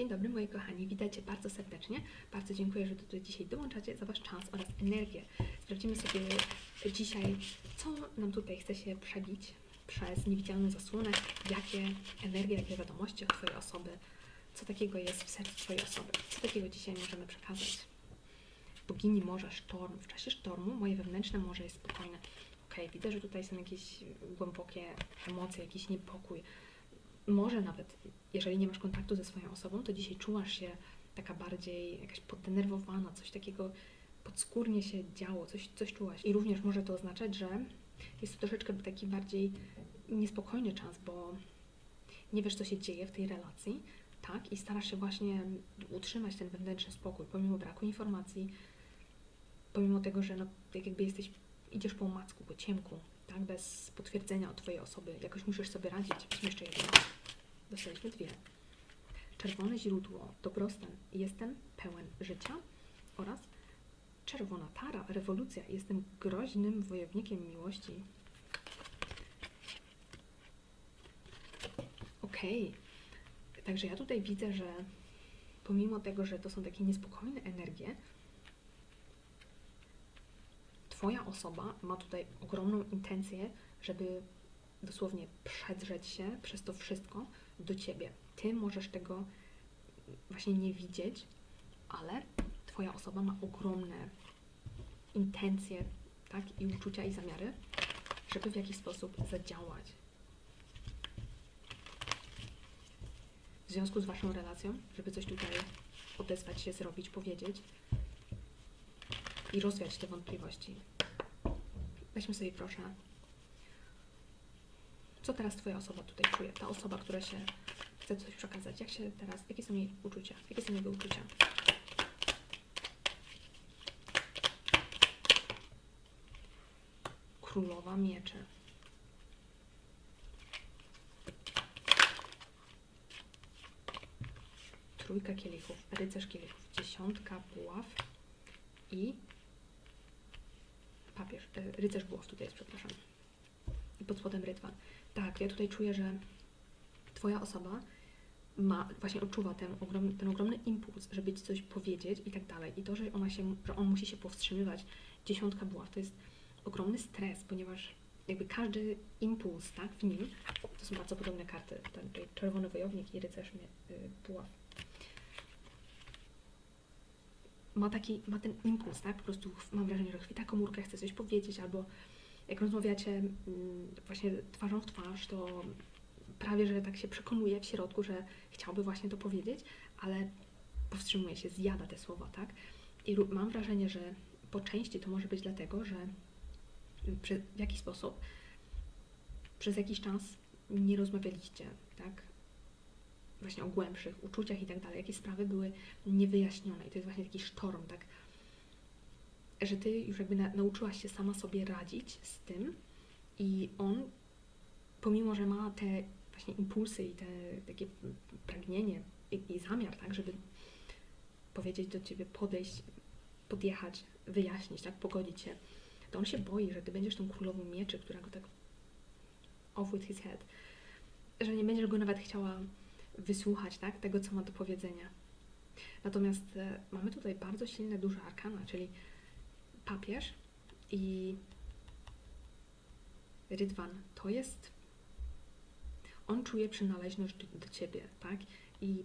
Dzień dobry moi kochani, witajcie bardzo serdecznie. Bardzo dziękuję, że tutaj dzisiaj dołączacie za Wasz czas oraz energię. Sprawdzimy sobie dzisiaj, co nam tutaj chce się przebić przez niewidzialną zasłonę, jakie energie, jakie wiadomości od Twojej osoby, co takiego jest w sercu Twojej osoby, co takiego dzisiaj możemy przekazać. Bogini morza, sztorm. W czasie sztormu moje wewnętrzne morze jest spokojne. Okej, widzę, że tutaj są jakieś głębokie emocje, jakiś niepokój. Może nawet, jeżeli nie masz kontaktu ze swoją osobą, to dzisiaj czułaś się taka bardziej jakaś poddenerwowana, coś takiego podskórnie się działo, coś, coś czułaś. I również może to oznaczać, że jest to troszeczkę taki bardziej niespokojny czas, bo nie wiesz, co się dzieje w tej relacji, tak? I starasz się właśnie utrzymać ten wewnętrzny spokój, pomimo braku informacji, pomimo tego, że no, tak jakby jesteś, idziesz po omacku, po ciemku, tak? Bez potwierdzenia od Twojej osoby. Jakoś musisz sobie radzić. Jeszcze jedno. Dostaliśmy dwie. Czerwone źródło, dobrostan, jestem pełen życia oraz czerwona tara, rewolucja, jestem groźnym wojownikiem miłości. Okej. Także ja tutaj widzę, że pomimo tego, że to są takie niespokojne energie, Twoja osoba ma tutaj ogromną intencję, żeby dosłownie przedrzeć się przez to wszystko do Ciebie. Ty możesz tego właśnie nie widzieć, ale Twoja osoba ma ogromne intencje, tak, i uczucia i zamiary, żeby w jakiś sposób zadziałać. W związku z Waszą relacją, żeby coś tutaj odezwać się, zrobić, powiedzieć i rozwiać te wątpliwości. Weźmy sobie proszę. Co teraz Twoja osoba tutaj czuje? Ta osoba, która się chce coś przekazać. Jak się teraz, jakie są jej uczucia? Jakie są jego uczucia? Królowa mieczy. Trójka kielichów, rycerz kielichów, dziesiątka buław i papież, e, rycerz buław tutaj jest, przepraszam. Pod spodem rydwan. Tak, ja tutaj czuję, że Twoja osoba ma, właśnie odczuwa ten ogromny, ten ogromny impuls, żeby Ci coś powiedzieć i tak dalej. I to, że, ona się, że on musi się powstrzymywać, dziesiątka buław, to jest ogromny stres, ponieważ jakby każdy impuls, tak, w nim, to są bardzo podobne karty, ten czerwony wojownik i rycerz mie- y, buław. Ma taki, ma ten impuls, tak, po prostu mam wrażenie, że chwyta komórkę, chce coś powiedzieć, albo jak rozmawiacie mm, właśnie twarzą w twarz, to prawie, że tak się przekonuje w środku, że chciałby właśnie to powiedzieć, ale powstrzymuje się, zjada te słowa, tak? I mam wrażenie, że po części to może być dlatego, że przy, w jakiś sposób przez jakiś czas nie rozmawialiście, tak? Właśnie o głębszych uczuciach i tak dalej, jakie sprawy były niewyjaśnione. I to jest właśnie taki sztorm, tak? Że ty już jakby na, nauczyłaś się sama sobie radzić z tym i on, pomimo, że ma te właśnie impulsy i te takie pragnienie i, i zamiar, tak, żeby powiedzieć do ciebie, podejść, podjechać, wyjaśnić, tak, pogodzić się, to on się boi, że ty będziesz tą królową mieczy, która go tak off with his head, że nie będziesz go nawet chciała wysłuchać, tak, tego, co ma do powiedzenia. Natomiast e, mamy tutaj bardzo silne, duże arkana, czyli papież i rydwan. To jest on czuje przynależność do, ciebie, tak? I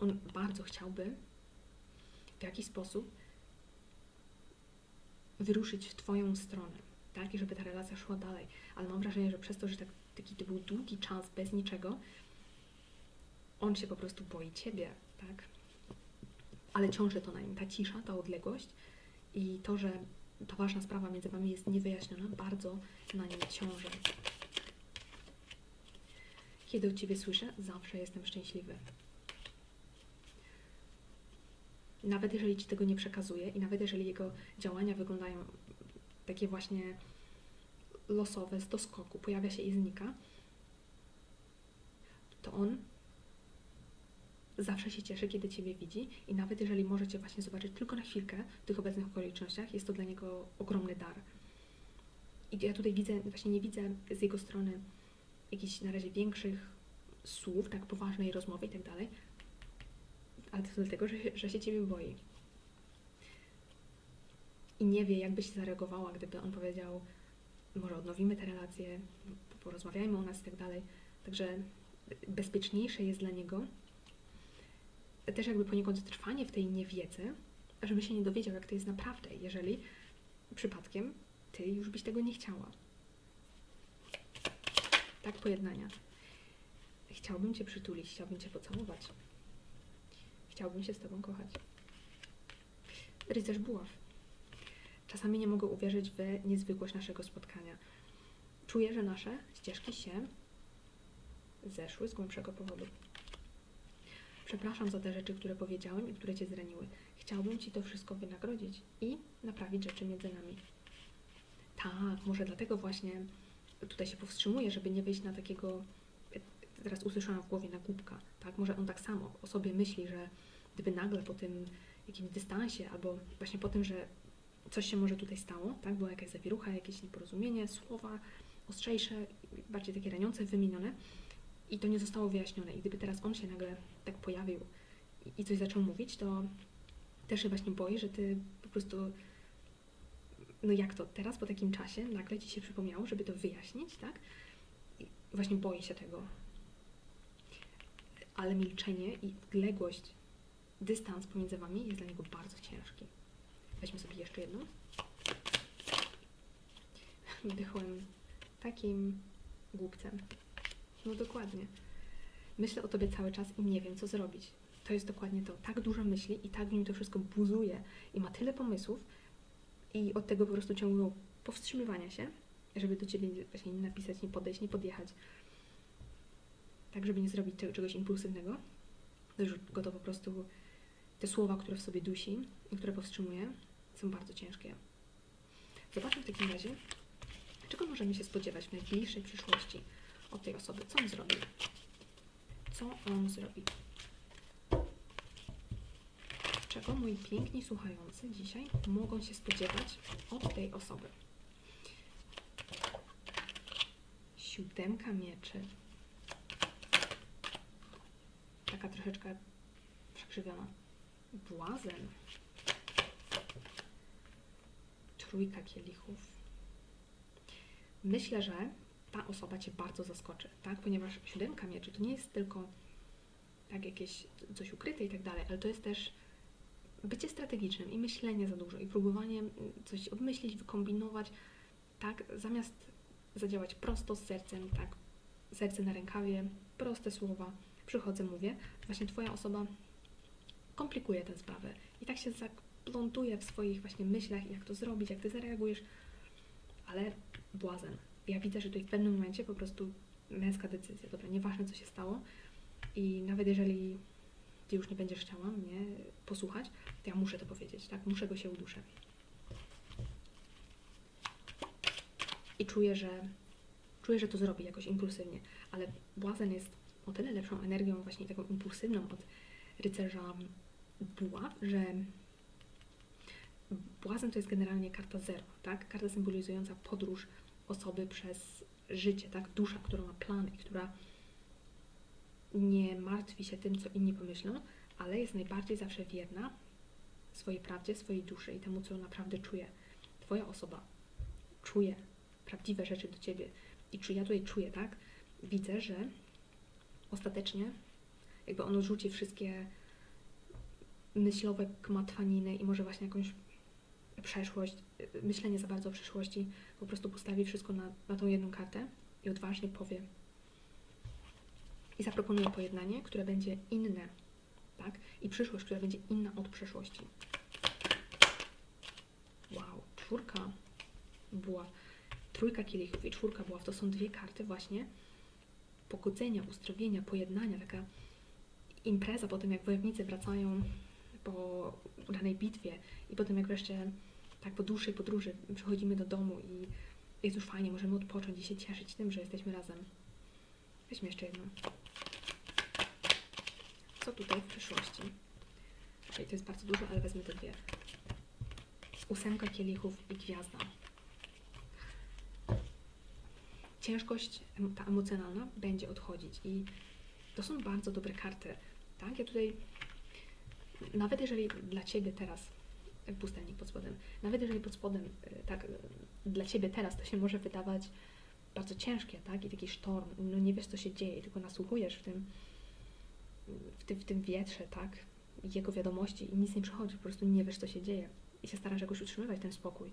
on bardzo chciałby w jakiś sposób wyruszyć w twoją stronę, tak? I żeby ta relacja szła dalej. Ale mam wrażenie, że przez to, że tak, taki to był długi czas bez niczego, on się po prostu boi ciebie, tak? Ale ciąży to na nim, ta cisza, ta odległość i to, że ta ważna sprawa między wami jest niewyjaśniona, bardzo na nim ciąży. Kiedy u Ciebie słyszę, zawsze jestem szczęśliwy. Nawet jeżeli Ci tego nie przekazuje i nawet jeżeli jego działania wyglądają takie właśnie losowe, z doskoku, pojawia się i znika, to on zawsze się cieszy, kiedy Ciebie widzi i nawet jeżeli możecie właśnie zobaczyć tylko na chwilkę w tych obecnych okolicznościach, jest to dla niego ogromny dar. I ja tutaj widzę, właśnie nie widzę z jego strony jakichś na razie większych słów, tak poważnej rozmowy i tak dalej, ale to dlatego, że, się- że się ciebie boi. I nie wie, jak byś zareagowała, gdyby on powiedział, może odnowimy te relacje, porozmawiajmy o nas i tak dalej. Także bezpieczniejsze jest dla niego też jakby poniekąd trwanie w tej niewiedzy, żeby się nie dowiedział, jak to jest naprawdę, jeżeli przypadkiem ty już byś tego nie chciała. Tak pojednania. Chciałbym cię przytulić, chciałbym cię pocałować. Chciałbym się z tobą kochać. Rycerz buław. Czasami nie mogę uwierzyć w niezwykłość naszego spotkania. Czuję, że nasze ścieżki się zeszły z głębszego powodu. Przepraszam za te rzeczy, które powiedziałem i które cię zraniły. Chciałbym ci to wszystko wynagrodzić i naprawić rzeczy między nami. Tak, może dlatego właśnie tutaj się powstrzymuję, żeby nie wyjść na takiego. Teraz usłyszałam w głowie na głupka, tak? Może on tak samo o sobie myśli, że gdyby nagle po tym jakimś dystansie, albo właśnie po tym, że coś się może tutaj stało, tak? Była jakaś zawierucha, jakieś nieporozumienie, słowa ostrzejsze, bardziej takie raniące, wymienione i to nie zostało wyjaśnione. I gdyby teraz on się nagle tak pojawił i- coś zaczął mówić, to też się właśnie boi, że ty po prostu. No jak to teraz po takim czasie nagle ci się przypomniało, żeby to wyjaśnić, tak? I właśnie boi się tego. Ale milczenie i odległość, dystans pomiędzy wami jest dla niego bardzo ciężki. Weźmy sobie jeszcze jedną. Wdychłem takim głupcem. No dokładnie. Myślę o tobie cały czas i nie wiem, co zrobić. To jest dokładnie to. Tak dużo myśli i tak w nim to wszystko buzuje i ma tyle pomysłów i od tego po prostu ciągłego powstrzymywania się, żeby do ciebie właśnie nie napisać, nie podejść, nie podjechać. Tak, żeby nie zrobić cze- czegoś impulsywnego. Już go to po prostu, te słowa, które w sobie dusi i które powstrzymuje, są bardzo ciężkie. Zobaczmy w takim razie, czego możemy się spodziewać w najbliższej przyszłości od tej osoby. Co on zrobi? Co on zrobi? Czego moi piękni słuchający dzisiaj mogą się spodziewać od tej osoby? Siódemka mieczy. Taka troszeczkę przekrzywiona. Błazen. Trójka kielichów. Myślę, że ta osoba Cię bardzo zaskoczy, tak? Ponieważ siódemka mieczy to nie jest tylko tak jakieś coś ukryte i tak dalej, ale to jest też bycie strategicznym i myślenie za dużo i próbowanie mm, coś obmyślić, wykombinować, tak? Zamiast zadziałać prosto z sercem, tak? Serce na rękawie, proste słowa, przychodzę, mówię. Właśnie Twoja osoba komplikuje tę sprawę i tak się zaplątuje w swoich właśnie myślach, jak to zrobić, jak Ty zareagujesz, ale błazen. Ja widzę, że tutaj w pewnym momencie po prostu męska decyzja, dobra, nieważne co się stało i nawet jeżeli Ty już nie będziesz chciała mnie posłuchać, to ja muszę to powiedzieć, tak? Muszę go się uduszę. I czuję, że czuję, że to zrobi jakoś impulsywnie, ale błazen jest o tyle lepszą energią, właśnie taką impulsywną od rycerza buław, że błazen to jest generalnie karta zero, tak? Karta symbolizująca podróż osoby przez życie, tak? Dusza, która ma plany, która nie martwi się tym, co inni pomyślą, ale jest najbardziej zawsze wierna swojej prawdzie, swojej duszy i temu, co naprawdę czuje. Twoja osoba czuje prawdziwe rzeczy do Ciebie. I czy ja tutaj czuję, tak? Widzę, że ostatecznie jakby on odrzuci wszystkie myślowe kmatwaniny i może właśnie jakąś przeszłość, myślenie za bardzo o przyszłości, po prostu postawi wszystko na, na tą jedną kartę i odważnie powie i zaproponuje pojednanie, które będzie inne, tak? I przyszłość, która będzie inna od przeszłości. Wow, czwórka była, trójka kielichów i czwórka była, to są dwie karty właśnie pogodzenia, uzdrowienia, pojednania, taka impreza po tym, jak wojownicy wracają po udanej bitwie i potem jak wreszcie tak po dłuższej podróży przychodzimy do domu i jest już fajnie, możemy odpocząć i się cieszyć tym, że jesteśmy razem. Weźmy jeszcze jedną. Co tutaj w przyszłości? Okej, to jest bardzo dużo, ale wezmę te dwie. Ósemka kielichów i gwiazda. Ciężkość ta emocjonalna będzie odchodzić i to są bardzo dobre karty, tak? Ja tutaj nawet jeżeli dla Ciebie teraz, pustelnik pod spodem, nawet jeżeli pod spodem, y, tak, y, dla Ciebie teraz to się może wydawać bardzo ciężkie, tak, i taki sztorm, no nie wiesz, co się dzieje, tylko nasłuchujesz w tym, w tym, w tym wietrze, tak, jego wiadomości i nic nie przychodzi, po prostu nie wiesz, co się dzieje. I się starasz jakoś utrzymywać ten spokój.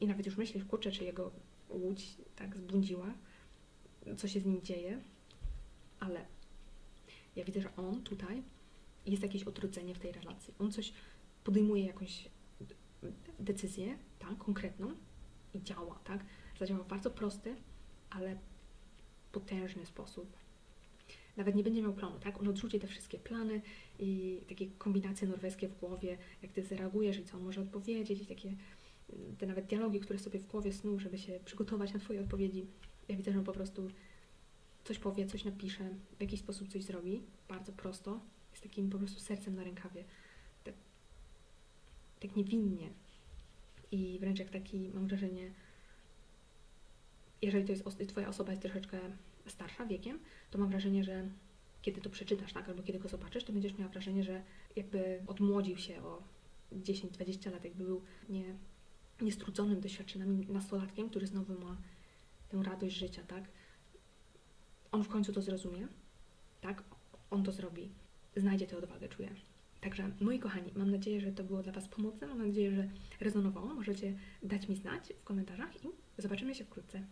I nawet już myślisz, kurczę, czy jego łódź tak zbłądziła, co się z nim dzieje, ale ja widzę, że on tutaj jest jakieś odrodzenie w tej relacji. On coś podejmuje jakąś decyzję, tak, konkretną i działa, tak. Zadziała w bardzo prosty, ale potężny sposób. Nawet nie będzie miał planu, tak? On odrzuci te wszystkie plany i takie kombinacje norweskie w głowie, jak ty zareagujesz i co on może odpowiedzieć, i takie mm, te nawet dialogi, które sobie w głowie snuł, żeby się przygotować na twoje odpowiedzi. Ja widzę, że on po prostu coś powie, coś napisze, w jakiś sposób coś zrobi, bardzo prosto, z takim po prostu sercem na rękawie, tak, tak niewinnie i wręcz jak taki, mam wrażenie, jeżeli to jest twoja osoba jest troszeczkę starsza wiekiem, to mam wrażenie, że kiedy to przeczytasz, tak, albo kiedy go zobaczysz, to będziesz miała wrażenie, że jakby odmłodził się o 10-20 lat, jakby był nie, niestrudzonym doświadczeniami nastolatkiem, który znowu ma tę radość życia, tak. On w końcu to zrozumie, tak, on to zrobi, znajdzie tę odwagę, czuję. Także, moi kochani, mam nadzieję, że to było dla Was pomocne, mam nadzieję, że rezonowało. Możecie dać mi znać w komentarzach i zobaczymy się wkrótce.